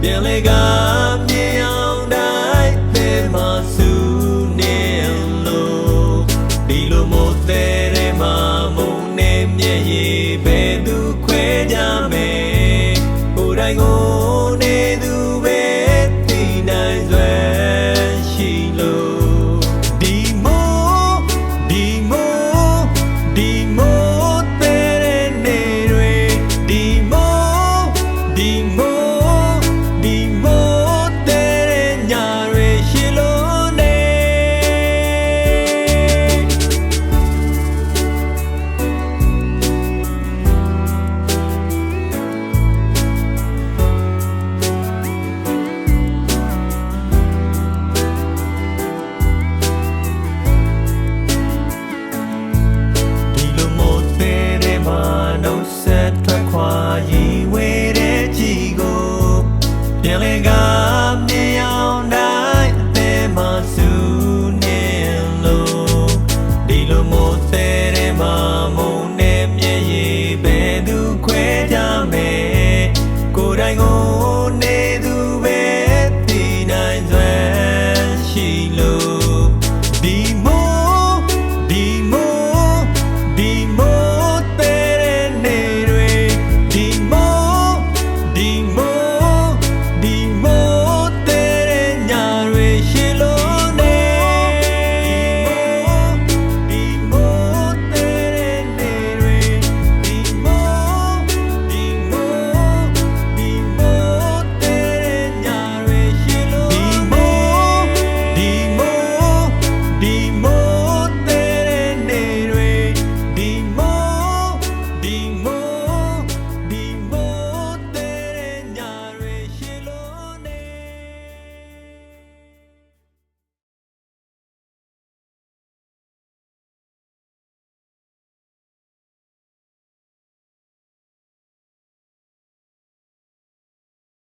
ပြန်လေကမြေအောင်တိုင်းပဲမဆူနေလို့ဒီလိုမို့တဲ့မမုံနဲ့မျက်ရည်ပဲသူခွဲကြမယ်ကိုယ်တိုင်ကို तेरे मामो